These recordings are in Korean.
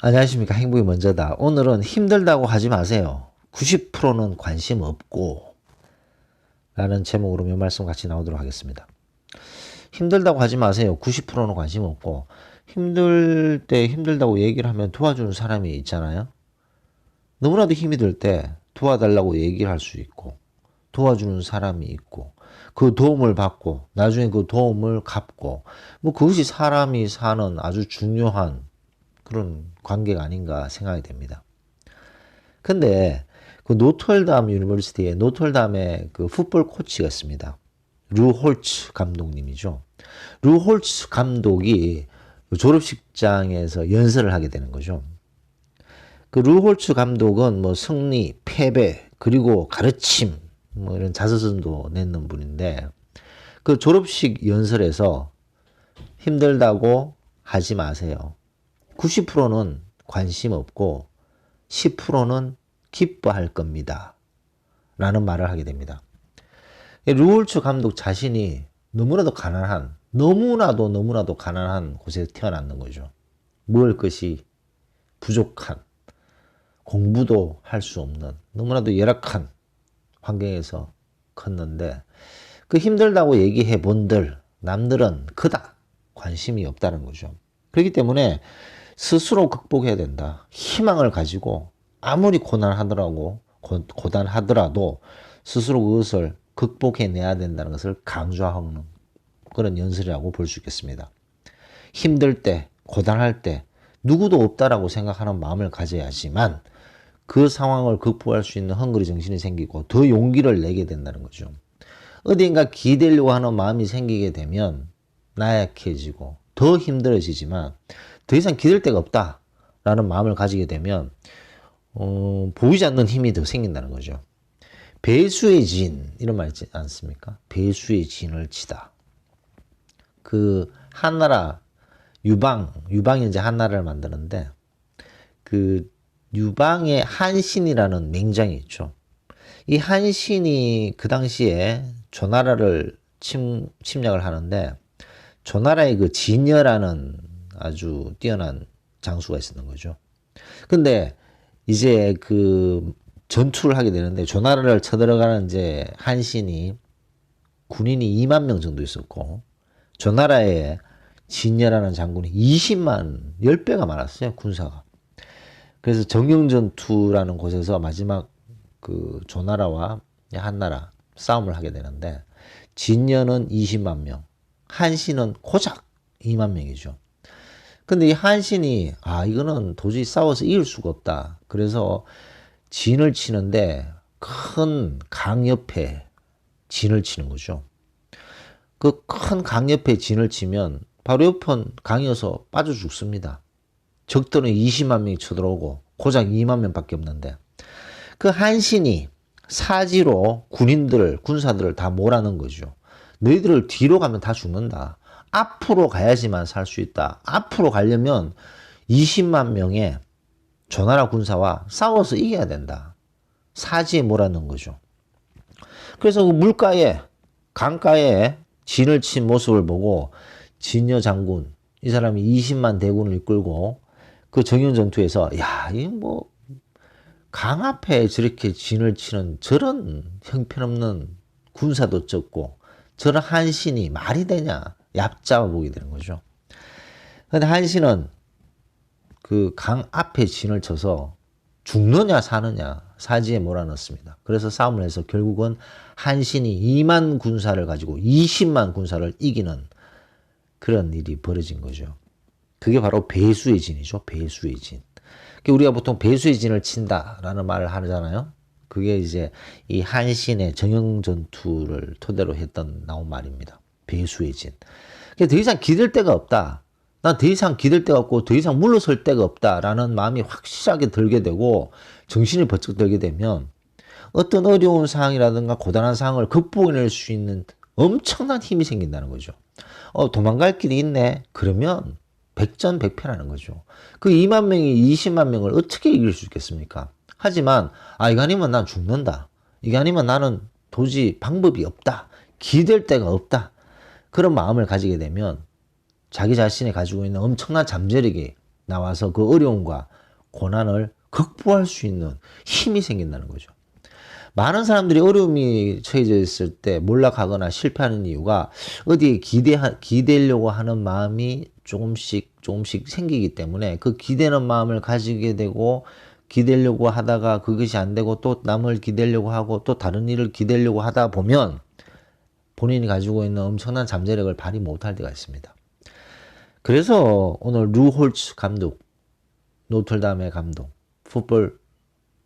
안녕하십니까. 행복이 먼저다. 오늘은 힘들다고 하지 마세요. 90%는 관심 없고 라는 제목으로 몇 말씀 같이 나오도록 하겠습니다. 힘들다고 하지 마세요. 90%는 관심 없고 힘들 때 힘들다고 얘기를 하면 도와주는 사람이 있잖아요. 너무나도 힘이 들 때 도와달라고 얘기를 할 수 있고 도와주는 사람이 있고 그 도움을 받고 나중에 그 도움을 갚고 뭐 그것이 사람이 사는 아주 중요한 그런 관계가 아닌가 생각이 됩니다. 근데 그 노털담 유니버시티에 노털담의 그 풋볼 코치가 있습니다. 루 홀츠 감독님이죠. 루 홀츠 감독이 졸업식장에서 연설을 하게 되는 거죠. 그 루 홀츠 감독은 뭐 승리, 패배, 그리고 가르침, 뭐 이런 자서전도 냈는 분인데 그 졸업식 연설에서 힘들다고 하지 마세요. 90%는 관심 없고 10%는 기뻐할 겁니다. 라는 말을 하게 됩니다. 루올츠 감독 자신이 너무나도 가난한, 너무나도 너무나도 가난한 곳에 태어났는 거죠. 먹을 것이 부족한, 공부도 할 수 없는, 너무나도 열악한 환경에서 컸는데, 그 힘들다고 얘기해 본들, 남들은 그다 관심이 없다는 거죠. 그렇기 때문에 스스로 극복해야 된다. 희망을 가지고 아무리 고난하더라고 고단하더라도 스스로 그것을 극복해내야 된다는 것을 강조하는 그런 연설이라고 볼 수 있겠습니다. 힘들 때, 고단할 때 누구도 없다라고 생각하는 마음을 가져야지만 그 상황을 극복할 수 있는 헝그리 정신이 생기고 더 용기를 내게 된다는 거죠. 어딘가 기대려고 하는 마음이 생기게 되면 나약해지고 더 힘들어지지만 더 이상 기댈 데가 없다라는 마음을 가지게 되면 어, 보이지 않는 힘이 더 생긴다는 거죠. 배수의 진 이런 말 있지 않습니까? 배수의 진을 치다. 그 한나라 유방 유방이 이제 한나라를 만드는데 그 유방의 한신이라는 맹장이 있죠. 이 한신이 그 당시에 조나라를 침, 침략을 하는데 조나라의 그 진여라는 아주 뛰어난 장수가 있었던 거죠. 근데 이제 그 전투를 하게 되는데 조나라를 쳐들어가는 이제 한신이 군인이 2만 명 정도 있었고 조나라에 진여라는 장군이 20만 10배가 많았어요 군사가 그래서 정영전투라는 곳에서 마지막 그 조나라와 한나라 싸움을 하게 되는데 진여는 20만 명 한신은 고작 2만 명이죠 근데 이 한신이 아 이거는 도저히 싸워서 이길 수가 없다. 그래서 진을 치는데 큰 강 옆에 진을 치는 거죠. 그 큰 강 옆에 진을 치면 바로 옆은 강이어서 빠져 죽습니다. 적들은 20만 명이 쳐들어오고 고작 2만 명밖에 없는데 그 한신이 사지로 군인들 군사들을 다 몰아넣은 거죠. 너희들을 뒤로 가면 다 죽는다. 앞으로 가야지만 살 수 있다. 앞으로 가려면 20만 명의 조나라 군사와 싸워서 이겨야 된다. 사지에 몰아넣은 거죠. 그래서 그 물가에 강가에 진을 친 모습을 보고 진여 장군 이 사람이 20만 대군을 이끌고 그 정연 전투에서 야, 이뭐 강 앞에 저렇게 진을 치는 저런 형편없는 군사도 적고 저런 한신이 말이 되냐? 얕잡아 보게 되는 거죠. 근데 한신은 그 강 앞에 진을 쳐서 죽느냐 사느냐 사지에 몰아넣습니다. 그래서 싸움을 해서 결국은 한신이 2만 군사를 가지고 20만 군사를 이기는 그런 일이 벌어진 거죠. 그게 바로 배수의 진이죠. 배수의 진. 우리가 보통 배수의 진을 친다라는 말을 하잖아요. 그게 이제 이 한신의 정형 전투를 토대로 했던 나온 말입니다. 배수의 진. 더 이상 기댈 데가 없다. 난 더 이상 기댈 데가 없고 더 이상 물러설 데가 없다라는 마음이 확실하게 들게 되고 정신이 번쩍 들게 되면 어떤 어려운 상황이라든가 고단한 상황을 극복해낼 수 있는 엄청난 힘이 생긴다는 거죠. 어, 도망갈 길이 있네. 그러면 백전백패라는 거죠. 그 2만 명이 20만 명을 어떻게 이길 수 있겠습니까? 하지만 아 이거 아니면 난 죽는다. 이거 아니면 나는 도저히 방법이 없다. 기댈 데가 없다. 그런 마음을 가지게 되면 자기 자신이 가지고 있는 엄청난 잠재력이 나와서 그 어려움과 고난을 극복할 수 있는 힘이 생긴다는 거죠. 많은 사람들이 어려움이 처해져 있을 때 몰락하거나 실패하는 이유가 어디에 기대 기대려고 하는 마음이 조금씩 조금씩 생기기 때문에 그 기대는 마음을 가지게 되고 기대려고 하다가 그것이 안 되고 또 남을 기대려고 하고 또 다른 일을 기대려고 하다 보면 본인이 가지고 있는 엄청난 잠재력을 발휘 못할 때가 있습니다. 그래서 오늘 루 홀츠 감독, 노틀담의 감독, 풋볼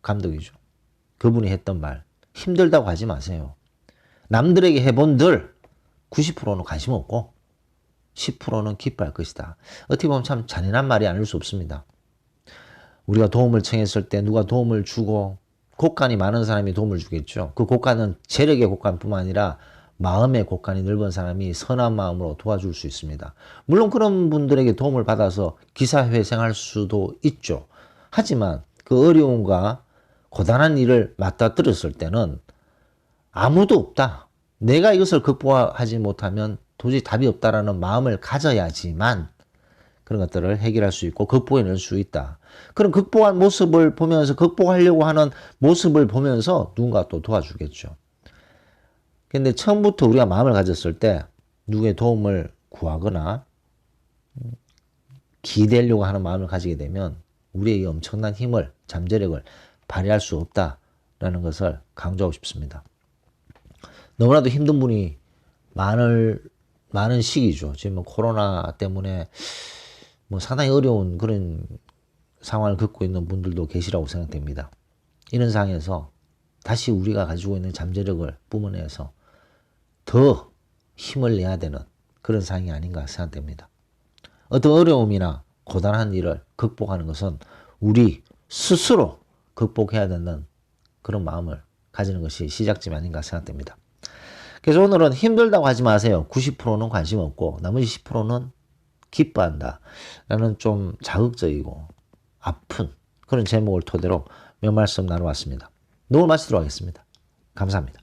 감독이죠. 그분이 했던 말 힘들다고 하지 마세요. 남들에게 해본들 90%는 관심 없고 10%는 기뻐할 것이다. 어떻게 보면 참 잔인한 말이 아닐 수 없습니다. 우리가 도움을 청했을 때 누가 도움을 주고 곡간이 많은 사람이 도움을 주겠죠. 그 곡간은 재력의 곡간뿐만 아니라 마음의 곡간이 넓은 사람이 선한 마음으로 도와줄 수 있습니다. 물론 그런 분들에게 도움을 받아서 기사회생할 수도 있죠. 하지만 그 어려움과 고단한 일을 맞닥뜨렸을 때는 아무도 없다. 내가 이것을 극복하지 못하면 도저히 답이 없다라는 마음을 가져야지만 그런 것들을 해결할 수 있고 극복해낼 수 있다. 그런 극복한 모습을 보면서 극복하려고 하는 모습을 보면서 누군가 또 도와주겠죠. 근데 처음부터 우리가 마음을 가졌을 때 누구의 도움을 구하거나 기대려고 하는 마음을 가지게 되면 우리의 엄청난 힘을 잠재력을 발휘할 수 없다라는 것을 강조하고 싶습니다. 너무나도 힘든 분이 많을 많은 시기죠. 지금 뭐 코로나 때문에 뭐 상당히 어려운 그런 상황을 겪고 있는 분들도 계시라고 생각됩니다. 이런 상황에서 다시 우리가 가지고 있는 잠재력을 뿜어내서 더 힘을 내야 되는 그런 상황이 아닌가 생각됩니다. 어떤 어려움이나 고단한 일을 극복하는 것은 우리 스스로 극복해야 되는 그런 마음을 가지는 것이 시작점이 아닌가 생각됩니다. 그래서 오늘은 힘들다고 하지 마세요. 90%는 관심 없고 나머지 10%는 기뻐한다. 라는 좀 자극적이고 아픈 그런 제목을 토대로 몇 말씀 나눠왔습니다. 노을 마치도록 하겠습니다. 감사합니다.